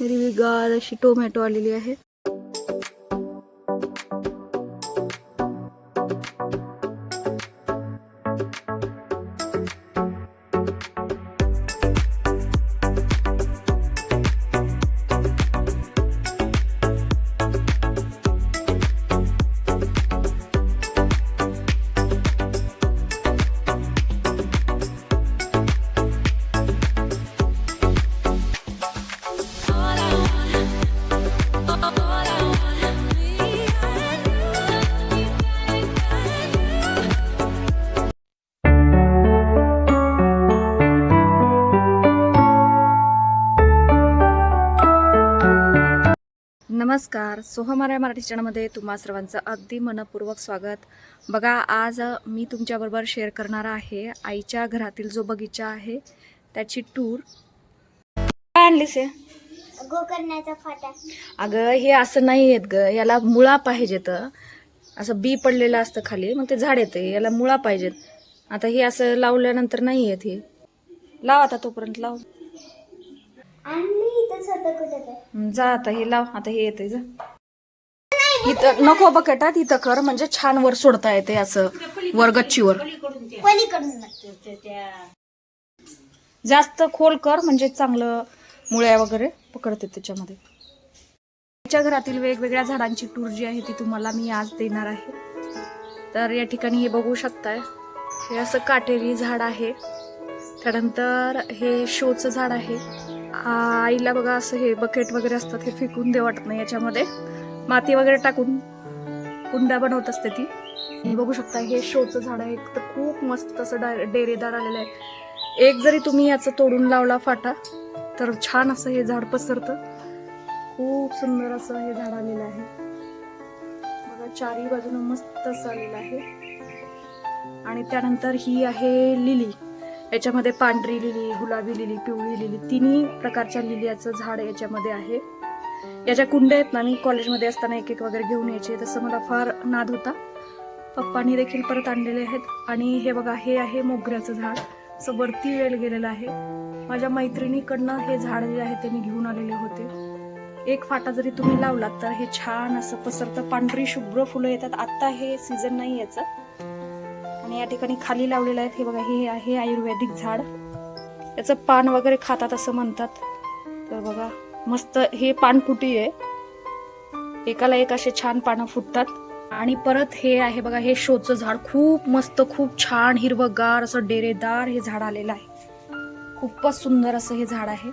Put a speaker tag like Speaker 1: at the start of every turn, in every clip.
Speaker 1: हिरवीगार अशी टोमॅटो आलेली आहे. नमस्कार. सोहमारा मराठी चॅनलमध्ये तुम्हा सर्वांचं अगदी मनपूर्वक स्वागत. बघा आज मी तुमच्याबरोबर शेअर करणार आहे आईच्या घरातील जो बगीचा आहे त्याची टूर काय आणलीस
Speaker 2: गोकर्णाचा फाटा.
Speaker 1: अगं हे असं नाही येत ग. याला मुळा पाहिजेत. असं बी पडलेलं असतं खाली मग ते झाड येते. याला मुळा पाहिजेत. आता हे असं लावल्यानंतर नाही येत हे. लाव आता तोपर्यंत लाव. जा आता हे लाव. आता हे येते जा. इथं नको बकेटात इथं कर. म्हणजे छान वर सोडता येते असं वर गच्चीवर. जास्त खोल कर म्हणजे चांगलं मुळ्या वगैरे पकडते त्याच्यामध्ये. त्याच्या घरातील वेगवेगळ्या झाडांची टूर जी आहे ती तुम्हाला मी आज देणार आहे. तर या ठिकाणी हे बघू शकताय. हे असं काटेरी झाड आहे. त्यानंतर हे शोचं झाड आहे. आईला बघा असं हे बकेट वगैरे असतात हे फेकून दे वाटत नाही याच्यामध्ये. माती वगैरे टाकून कुंड्या बनवत असते ती. हे बघू शकता हे शोचं झाड आहे. तर खूप मस्त असं डा- डेरेदार आलेलं आहे. एक जरी तुम्ही याचं तोडून लावला फाटा तर छान असं हे झाड पसरतं. खूप सुंदर असं हे झाड आलेलं आहे. बघा चारही बाजूनं मस्त असं आलेलं आहे. आणि त्यानंतर ही आहे लिली. याच्यामध्ये पांढरी लिली गुलाबी लिली पिवळी लिली तिन्ही प्रकारच्या लिलियाचं झाड याच्यामध्ये आहे. याच्या कुंड्या आहेत ना मी कॉलेजमध्ये असताना एक एक वगैरे घेऊन यायचे. तसं मला फार नाद होता. पप्पानी देखील परत आणलेले आहेत. आणि हे बघा हे आहे मोगऱ्याचं झाड. असं वरती वेळ गेलेलं आहे. माझ्या मैत्रिणीकडनं हे झाड जे आहे ते मी घेऊन आलेले होते. एक फाटा जरी तुम्ही लावलात तर हे छान असं पसरतं. पांढरी शुभ्र फुलं येतात. आत्ता हे सीझन नाही याचं. आणि या ठिकाणी खाली लावलेलं आहे हे बघा हे आहे आयुर्वेदिक झाड. याचं पान वगैरे खातात असं म्हणतात. तर बघा मस्त हे पानफुटी आहे. एकाला एक असे छान पानं फुटतात. आणि परत हे आहे बघा हे शोचं झाड. खूप मस्त खूप छान हिरवगार असं डेरेदार हे झाड आलेलं आहे. खूपच सुंदर असं हे झाड आहे.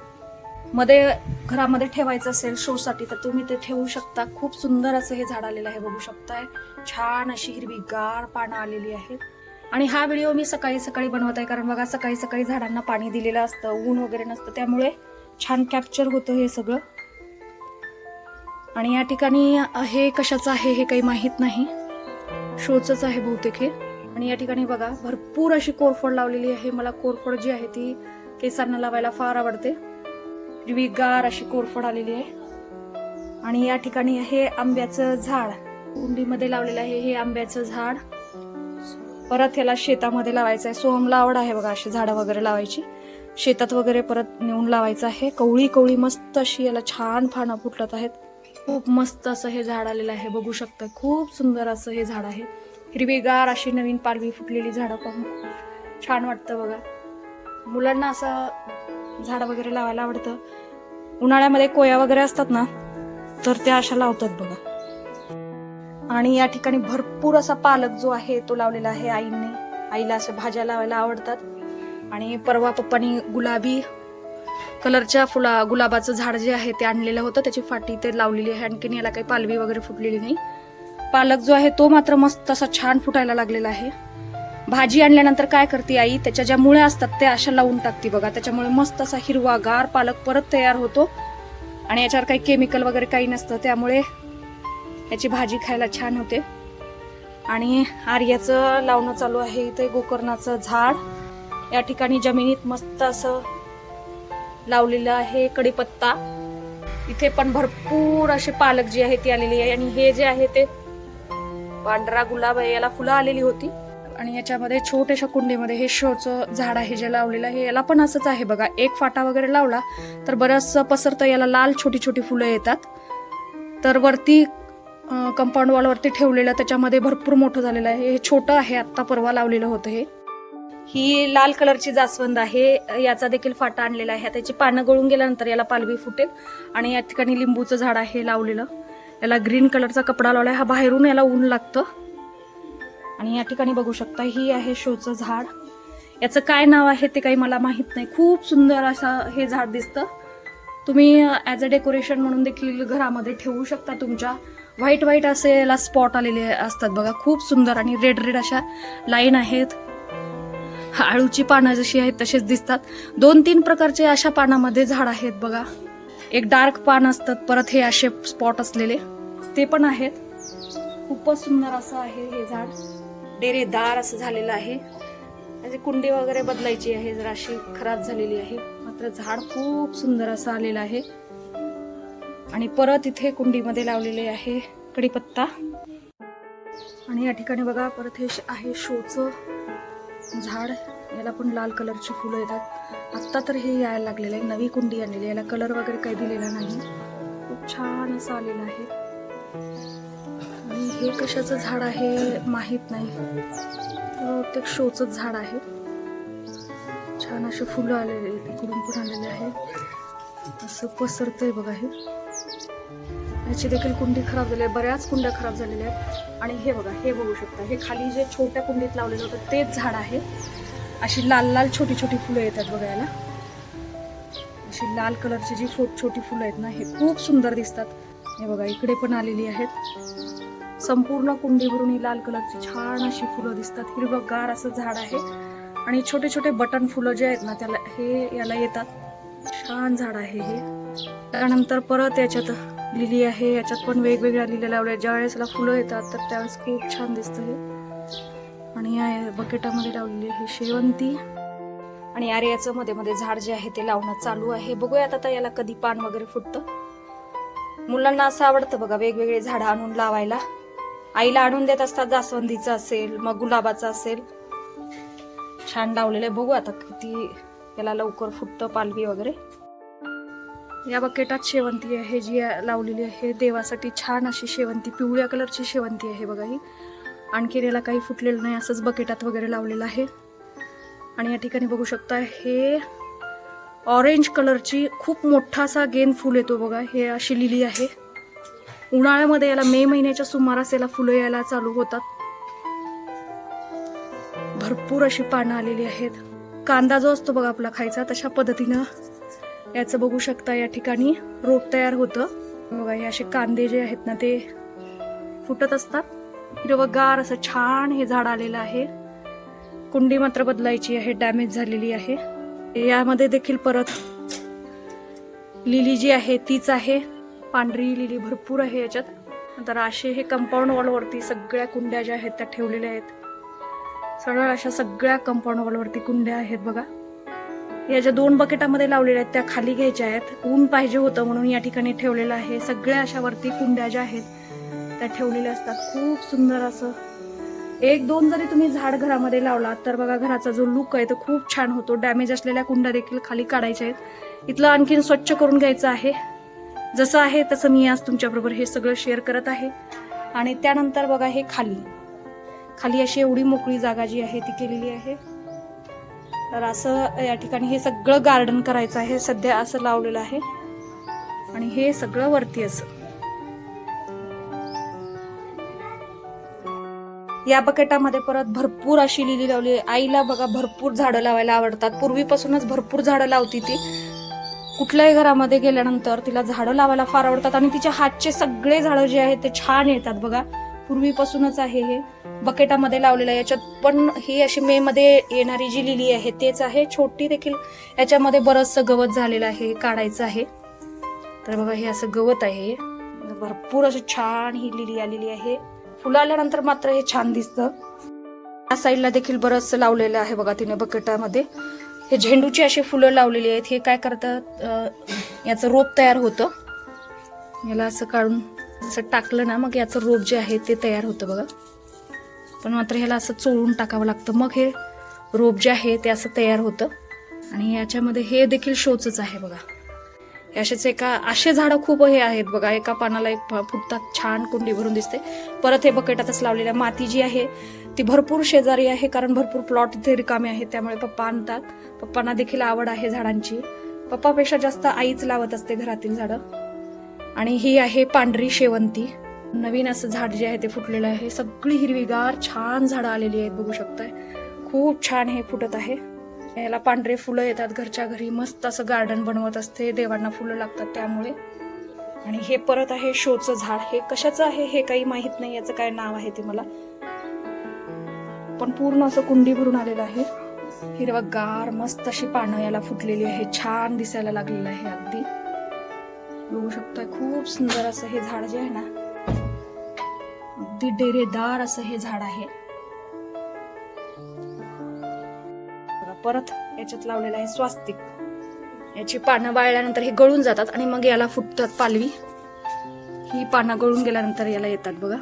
Speaker 1: मध्ये घरामध्ये ठेवायचं असेल शोसाठी तर तुम्ही ते ठेवू शकता. खूप सुंदर असं हे झाड आलेलं आहे बघू शकताय. छान अशी हिरवीगार पानं आलेली आहेत. आणि हा व्हिडिओ मी सकाळी सकाळी बनवत आहे कारण बघा सकाळी सकाळी झाडांना पाणी दिलेलं असतं ऊन वगैरे नसतं त्यामुळे छान कॅप्चर होतं हे सगळं. आणि या ठिकाणी हे कशाचं आहे हे काही माहीत नाही. शोचंच आहे बहुतेक हे. आणि या ठिकाणी बघा भरपूर अशी कोरफड लावलेली आहे. मला कोरफड जी आहे ती केसांना लावायला फार आवडते. हिरवीगार अशी कोरफड आलेली आहे. आणि या ठिकाणी हे आंब्याचं झाड कुंडीमध्ये लावलेलं आहे हे आंब्याचं झाड. परत ह्याला शेतामध्ये लावायचं आहे. सोहमला आवड आहे बघा अशी झाडं वगैरे लावायची. शेतात वगैरे परत नेऊन लावायचं आहे. कवळी कवळी मस्त अशी याला छान फानं फुटत आहेत. खूप मस्त असं हे झाड आलेलं आहे. बघू शकता खूप सुंदर असं हे झाड आहे. हिरवीगार अशी नवीन पालवी फुटलेली झाडं पाहून. छान वाटतं बघा. मुलांना असं झाडं वगैरे लावायला आवडतं. उन्हाळ्यामध्ये कोया वगैरे असतात ना तर त्या अशा लावतात बघा. आणि या ठिकाणी भरपूर असा पालक जो आहे तो लावलेला आहे आईने. आईला असं भाज्या लावायला आवडतात. आणि परवा पप्पानी गुलाबी कलरच्या फुला गुलाबाचं झाड जे आहे ते आणलेलं होतं. त्याची फाटी ते लावलेली आहे. आणखीन याला काही पालवी वगैरे फुटलेली नाही. पालक जो आहे तो मात्र मस्त असा छान फुटायला लागलेला आहे. भाजी आणल्यानंतर काय करते आई? त्याच्या ज्या मुळ्या असतात त्या अशा लावून टाकते बघा. त्याच्यामुळे मस्त असा हिरवा गार पालक परत तयार होतो. आणि याच्यावर काही केमिकल वगैरे काही नसतं. त्यामुळे याची भाजी खायला छान होते. आणि आर्याचं लावणं चालू आहे इथे गोकर्णाचं झाड. या ठिकाणी जमिनीत मस्त असं लावलेलं आहे कडीपत्ता इथे पण भरपूर असे पालक जी आहे ती आलेली आहे. आणि हे जे आहे ते पांढरा गुलाब आहे याला फुलं आलेली होती. आणि याच्यामध्ये छोट्याशा कुंडीमध्ये हे शोचं झाड आहे जे लावलेलं आहे. याला पण असंच आहे बघा एक फाटा वगैरे लावला तर बरंच पसरतं याला लाल छोटी छोटी फुलं येतात. तर वरती कंपाऊंड वॉलवरती ठेवलेलं त्याच्यामध्ये भरपूर मोठं झालेलं आहे. हे छोटं आहे आत्ता परवा लावलेलं होतं हे. ही लाल कलरची जास्वंद आहे. याचा देखील फाटा आणलेला आहे. त्याची पानं गळून गेल्यानंतर याला पालवी फुटेल आणि या ठिकाणी लिंबूचं झाड आहे लावलेलं. याला ग्रीन कलरचा कपडा लावलाय हा बाहेरून याला ऊन लागतं. आणि या ठिकाणी बघू शकता ही आहे शोचं झाड. याचं काय नाव आहे ते काही मला माहीत नाही. खूप सुंदर असं हे झाड दिसतं. तुम्ही ॲज अ डेकोरेशन म्हणून देखील घरामध्ये ठेवू शकता तुमच्या. व्हाईट व्हाईट असे याला स्पॉट आलेले असतात बघा. खूप सुंदर आणि रेड रेड अशा लाईन आहेत. आळूची पानं जशी आहेत तसेच दिसतात. दोन तीन प्रकारचे अशा पानामध्ये झाड आहेत बघा. एक डार्क पान असतात परत हे असे स्पॉट असलेले. ते पण आहेत. खूपच सुंदर असं आहे हे झाड. डेरेदार असं झालेलं आहे. त्याची कुंडी वगैरे बदलायची आहे जर अशी खराब झालेली आहे. मात्र झाड खूप सुंदर असं आलेलं आहे. आणि परत इथे कुंडीमध्ये लावलेले आहे कडीपत्ता आणि या ठिकाणी बघा परत हे आहे शोचं झाड. याला पण लाल कलरची फुलं येतात. आत्ता तर हे यायला लागलेलं आहे. नवी कुंडी आणलेली आहे. याला कलर वगैरे काही दिलेला नाही. खूप छान असं आलेलं आहे. आणि हे कशाचं झाड आहे माहीत नाही. बहुतेक शोचं झाड आहे. छान असे फुलं आलेले इकडून पण आलेले आहे. असं पसरतंय बघा हे. ह्याची देखील कुंडी खराब झाली आहे. बऱ्याच कुंड्या खराब झालेल्या आहेत. आणि हे बघा हे बघू शकता. हे खाली जे छोट्या कुंडीत लावलेलं होतं तेच झाड आहे. अशी लाल लाल छोटी छोटी फुलं येतात बघायला. अशी लाल कलरची जी फो छोटी फुलं आहेत ना हे खूप सुंदर दिसतात. हे बघा इकडे पण आलेली आहेत. संपूर्ण कुंडीवरून ही लाल कलरची छान अशी फुलं दिसतात. हिरवगार असं झाड आहे. आणि छोटे छोटे बटन फुलं जे आहेत ना त्याला हे याला येतात. छान झाड आहे हे. त्यानंतर परत याच्यात लिली आहे. याच्यात पण वेगवेगळ्या लिल्या लावल्या ज्या वेळेसला फुलं येतात तर त्यावेळेस खूप छान दिसतं हे. आणि या बकेटामध्ये लावलेली आहे शेवंती. आणि आर्याचं मध्ये मध्ये झाड जे आहे ते लावणं चालू आहे. बघूयात आता याला कधी पान वगैरे फुटतं. मुलांना असं आवडतं बघा वेगवेगळे झाडं आणून लावायला. आईला आणून देत असतात जास्वंदीचं असेल मग गुलाबाचं असेल. छान लावलेलं आहे. बघू आता किती याला लवकर फुटतं पालवी वगैरे. या बकेटात शेवंती आहे जी लावलेली आहे. देवासाठी छान अशी शेवंती पिवळ्या कलरची शेवंती आहे बघा ही. आणखीन याला काही फुटलेलं नाही असंच बकेटात वगैरे लावलेलं आहे. आणि या ठिकाणी बघू शकता हे ऑरेंज कलरची खूप मोठा असा गेंद फुल येतो बघा. हे अशी लिली आहे. उन्हाळ्यामध्ये याला मे महिन्याच्या सुमारास याला फुलं यायला चालू होतात. भरपूर अशी पानं आलेली आहेत. कांदा जो असतो बघा आपला खायचा तशा पद्धतीनं याचं बघू शकता या ठिकाणी. रोप तयार होतं. बघा हे असे कांदे जे आहेत ना ते फुटत असतात. हिरवगार असं छान हे झाड आलेलं आहे. कुंडी मात्र बदलायची आहे डॅमेज झालेली आहे. यामध्ये देखील परत लिली जी आहे तीच आहे. पांढरी लिली भरपूर आहे याच्यात. तर असे हे कंपाऊंड वॉलवरती सगळ्या कुंड्या ज्या आहेत त्या ठेवलेल्या आहेत. सरळ अशा सगळ्या कंपाऊंड वॉलवरती कुंड्या आहेत बघा. या ज्या दोन बकेटामध्ये लावलेल्या आहेत त्या खाली घ्यायच्या आहेत. ऊन पाहिजे होतं म्हणून या ठिकाणी ठेवलेलं आहे. सगळ्या अशा वरती कुंड्या ज्या आहेत त्या ठेवलेल्या असतात. खूप सुंदर असं. एक दोन जरी तुम्ही झाड घरामध्ये लावलात तर बघा घराचा जो लुक आहे तो खूप छान होतो. डॅमेज असलेल्या कुंड्या देखील खाली काढायच्या आहेत. इथलं आणखीन स्वच्छ करून घ्यायचं आहे. जसं आहे तसं मी आज तुमच्याबरोबर हे सगळं शेअर करत आहे. आणि त्यानंतर बघा हे खाली. खाली अशी एवढी मोकळी जागा जी आहे ती केलेली आहे. तर असं या ठिकाणी हे सगळं गार्डन करायचं आहे. सध्या असं लावलेलं आहे. आणि हे सगळं वरती असं. या बकेटामध्ये परत भरपूर अशी लिली लावली आहे. आईला बघा भरपूर झाडं लावायला आवडतात. पूर्वीपासूनच भरपूर झाडं लावती ती. कुठल्याही घरामध्ये गेल्यानंतर तिला झाडं लावायला फार आवडतात. आणि तिच्या हातचे सगळे झाडं जे आहेत ते छान येतात बघा. पूर्वीपासूनच आहे हे. बकेटामध्ये लावलेलं आहे याच्यात. पण ही अशी मे मध्ये येणारी जी लिली आहे तेच आहे. छोटी देखील. याच्यामध्ये बरंचसं गवत झालेलं आहे हे काढायचं आहे. तर बघा हे असं गवत आहे. भरपूर असं छान ही लिली आलेली आहे. फुलं आल्यानंतर मात्र हे छान दिसतं. या साईडला देखील बरंचसं लावलेलं आहे बघा तिने बकेटामध्ये. हे झेंडूची अशी फुलं लावलेली आहेत. हे काय करतात? याचं रोप तयार होतं. याला असं काढून असं टाकलं ना मग याचं रोप जे आहे ते तयार होतं बघा. पण मात्र ह्याला असं चोळून टाकावं लागतं. मग हे रोप जे आहे ते असं तयार होतं. आणि याच्यामध्ये हे देखील शोचच आहे बघा. असेच एका असे झाडं खूप हे आहेत बघा. एका पानाला एक फ- फुटतात छान कुंडी भरून दिसते. परत हे बकेटातच लावलेल्या माती जी आहे ती भरपूर शेजारी आहे कारण भरपूर प्लॉट इथे रिकामे आहेत. त्यामुळे पप्पा आणतात. पप्पांना देखील आवड आहे झाडांची. पप्पापेक्षा जास्त आईच लावत असते घरातील झाडं. आणि ही आहे पांढरी शेवंती. नवीन असं झाड जे आहे ते फुटलेलं आहे. सगळी हिरवीगार छान झाडं आलेली आहेत बघू शकताय. खूप छान हे फुटत आहे. याला पांढरे फुलं येतात घरच्या घरी. मस्त असं गार्डन बनवत असते. देवांना फुलं लागतात त्यामुळे. आणि हे परत आहे शोचं झाड. हे कशाचं आहे हे काही माहीत नाही याचं काय नाव आहे ते मला. पण पूर्ण असं कुंडी भरून आलेलं आहे. हिरवगार मस्त अशी पानं याला फुटलेली आहे. छान दिसायला लागलेलं आहे अगदी. बघू शकताय. खूप सुंदर असं हे झाड जे आहे ना अगदी डेरेदार असं हे झाड आहे. बघा, परत याच्यात लावलेलं आहे स्वास्तिक. याची पानं वाळल्यानंतर हे गळून जातात आणि मग याला फुटतात पालवी. ही पानं गळून गेल्यानंतर याला येतात बघा.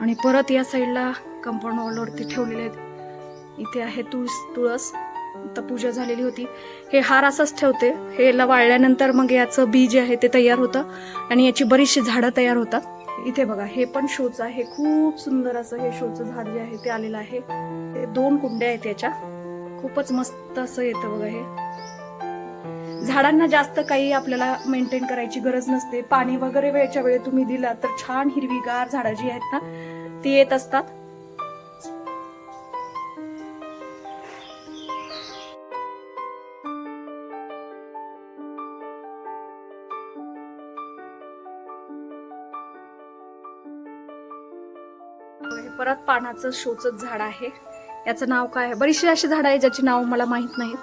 Speaker 1: आणि परत या साईडला कंपाऊंड वॉलवरती ठेवलेले आहेत. इथे आहे तुळस तुळस. आता पूजा झालेली होती. हे हार असंच ठेवते. हे याला वाळल्यानंतर मग याचं बी जे आहे ते तयार होतं आणि याची बरीचशी झाडं तयार होतात. इथे बघा हे पण शोचं आहे. खूप सुंदर असं हे शोचं झाड जे आहे ते आलेलं आहे. ते दोन कुंड्या आहेत याच्या. खूपच मस्त असं येतं बघा हे. झाडांना जास्त काही आपल्याला मेंटेन करायची गरज नसते. पाणी वगैरे वेळच्या वेळी तुम्ही दिला तर छान हिरवीगार झाडं जी आहेत ना ती येत असतात. परत पानाचं शोचत झाड आहे. याचं नाव काय आहे? बरीचशी अशी झाडं आहे ज्याची नाव मला माहीत नाहीत.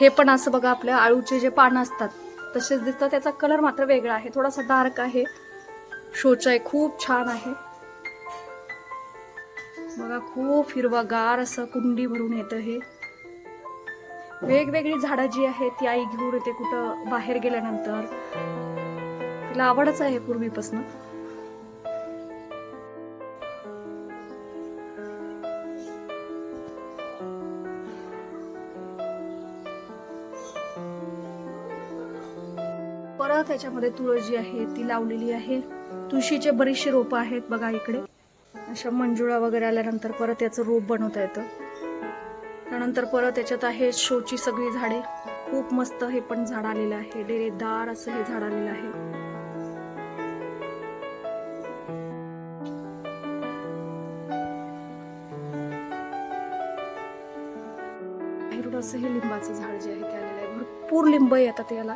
Speaker 1: हे पण असं बघा आपल्या आळूचे जे पानं असतात तसेच दिसतात. त्याचा कलर मात्र वेगळा आहे. थोडासा डार्क आहे. शोच आहे खूप छान आहे. बघा खूप हिरवागार असं कुंडी भरून येतं हे. वेगवेगळी झाडं जी आहेत ती आई घेऊन येते कुठं बाहेर गेल्यानंतर. तिला आवडच आहे पूर्वीपासून. त्याच्यामध्ये तुळस जी आहे ती लावलेली आहे. तुळशीचे बरीचशी रोपं आहेत बघा इकडे. अशा मंजुळा वगैरे आल्यानंतर परत याचं रोप बनवता येतं. त्यानंतर परत त्याच्यात आहे शोची सगळी झाडे. खूप मस्त हे पण झाड आलेलं आहे. डेरेदार असं हे झाड आलेलं आहे. असं हे लिंबाचं झाड जे आहे ते आलेलं आहे. भरपूर लिंब येतात याला.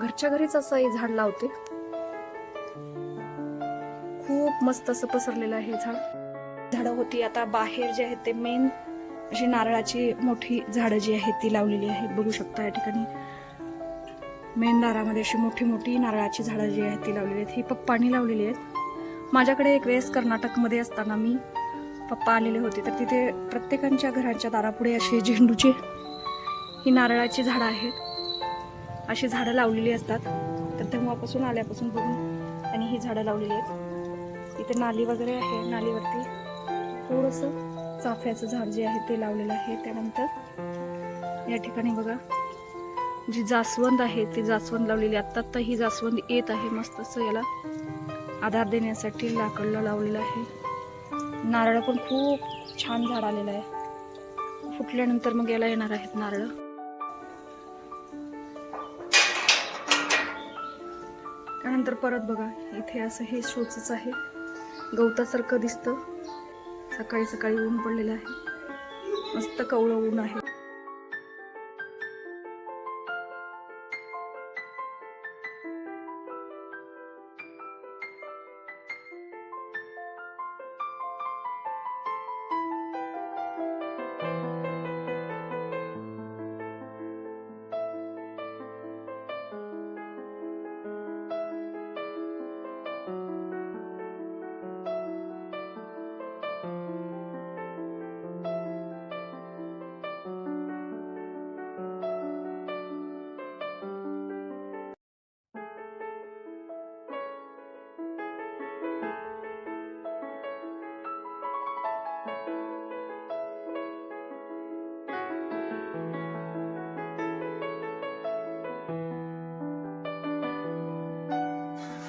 Speaker 1: घरच्या घरीच असं हे झाड लावते. खूप मस्त असं पसरलेलं आहे झाड. झाडं होती आता बाहेर जे आहेत ते मेन अशी नारळाची मोठी झाडं जी आहेत ती लावलेली आहेत. बघू शकता या ठिकाणी. मेन दारामध्ये अशी मोठी मोठी नारळाची झाडं जी आहेत ती लावलेली आहेत. ही पप्पानी लावलेली आहेत. माझ्याकडे एक वेळेस कर्नाटकमध्ये असताना मी पप्पा आलेले होते. तर तिथे प्रत्येकांच्या घराच्या दारापुढे असे झेंडूचे ही नारळाची झाडं आहेत. अशी झाडं लावलेली असतात. तर तेव्हापासून आल्यापासून बघून आणि ही झाडं लावलेली आहेत. इथे नाली वगैरे आहे. नालीवरती थोडंसं चाफ्याचं झाड जे आहे ते लावलेलं आहे. त्यानंतर या ठिकाणी बघा जी जास्वंद आहे ती जास्वंद लावलेली आत्ता आत्ता ही जास्वंद येत आहे मस्त असं याला. आधार देण्यासाठी लाकडला लावलेलं आहे. नारळ पण खूप छान झाड आलेलं आहे. फुटल्यानंतर मग याला येणार आहेत नारळ. त्यानंतर परत बघा इथे असं हे शोचच आहे. गवतासारखं दिसतं. सकाळी सकाळी ऊन पडलेलं आहे. मस्त कवळं ऊन आहे.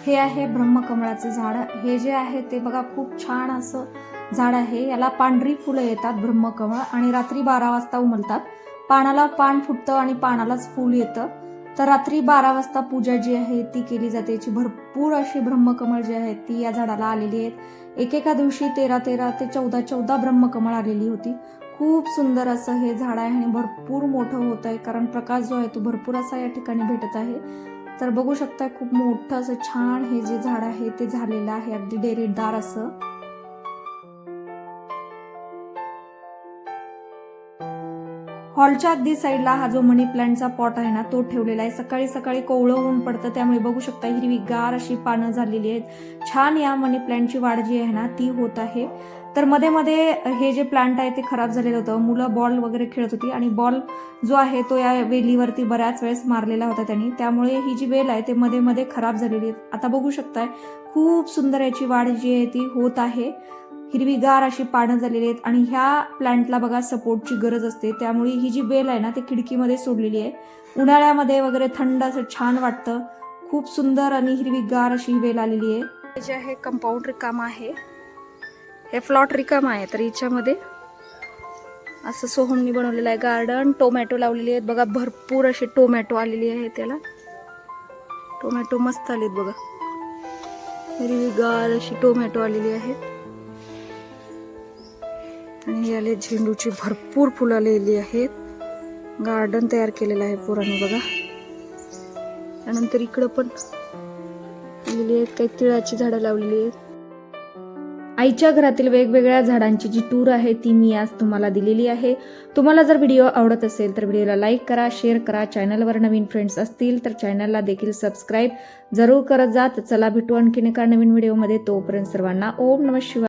Speaker 1: हे आहे ब्रह्मकमळाचं झाड. हे जे आहे ते बघा खूप छान असं झाड आहे. याला पांढरी फुलं येतात ब्रह्मकमळ आणि रात्री बारा वाजता उमलतात. पानाला पान फुटतं आणि पानालाच फूल येतं. तर रात्री बारा वाजता पूजा जी आहे ती केली जाते. याची भरपूर अशी ब्रह्मकमळ जी आहेत ती या झाडाला आलेली आहेत. एकेका दिवशी तेरा तेरा ते चौदा चौदा ब्रह्मकमळ आलेली होती. खूप सुंदर असं हे झाड आहे आणि भरपूर मोठं होत आहे कारण प्रकाश जो आहे तो भरपूर असा या ठिकाणी भेटत आहे. तर बघू शकता खूप मोठं असं छान हे जे झाड आहे ते झालेलं आहे. अगदी डेरेटदार असं. हॉलच्या अगदी साईडला हा जो मनी प्लांटचा पॉट आहे ना तो ठेवलेला आहे. सकाळी सकाळी कोवळं ऊन पडतं त्यामुळे बघू शकता हिरवीगार अशी पानं झालेली आहेत. छान या मनी प्लांटची वाढ जी आहे ना ती होत आहे. तर मध्ये मध्ये हे जे प्लांट आहे ते खराब झालेलं होतं. मुलं बॉल वगैरे खेळत होती आणि बॉल जो आहे तो या वेलीवरती बऱ्याच वेळेस मारलेला होता त्यांनी. त्यामुळे ही जी वेल आहे ते मध्ये मध्ये खराब झालेली आहे. आता बघू शकताय खूप सुंदर याची वाढ जी आहे ती होत आहे. हिरवीगार अशी पानं झालेली आहेत आणि ह्या प्लांटला बघा सपोर्टची गरज असते. त्यामुळे ही जी वेल आहे ना ती खिडकीमध्ये सोडलेली आहे. उन्हाळ्यामध्ये वगैरे थंड असं छान वाटतं. खूप सुंदर आणि हिरवीगार अशी वेल आलेली आहे. जे आहे कंपाऊंड रिकाम आहे. हे फ्लॉट रिकाम आहे तर हिच्यामध्ये असं सोहमनी बनवलेलं आहे गार्डन टोमॅटो लावलेली आहेत. बघा भरपूर असे टोमॅटो आलेली आहे त्याला. टोमॅटो मस्त आलेत बघा. हिरवीगार अशी टोमॅटो आलेली आहेत आणि आले झेंडूची भरपूर फुलं आलेली आहेत. गार्डन तयार केलेलं आहे पोरांनी बघा. त्यानंतर इकडं पण आलेली आहेत काही तिळाची झाडं लावलेली आहेत. आईच्या घरातील वेगवेगळ्या झाडांची जी टूर आहे ती मी आज तुम्हाला दिलेली आहे. तुम्हाला जर व्हिडिओ आवडत असेल तर व्हिडिओला लाईक करा शेअर करा. चॅनलवर नवीन फ्रेंड्स असतील तर चॅनलला देखील सबस्क्राईब जरूर करत जा. तर चला भेटू आणखीन एका नवीन व्हिडिओमध्ये. तोपर्यंत सर्वांना ओम नम शिवाय.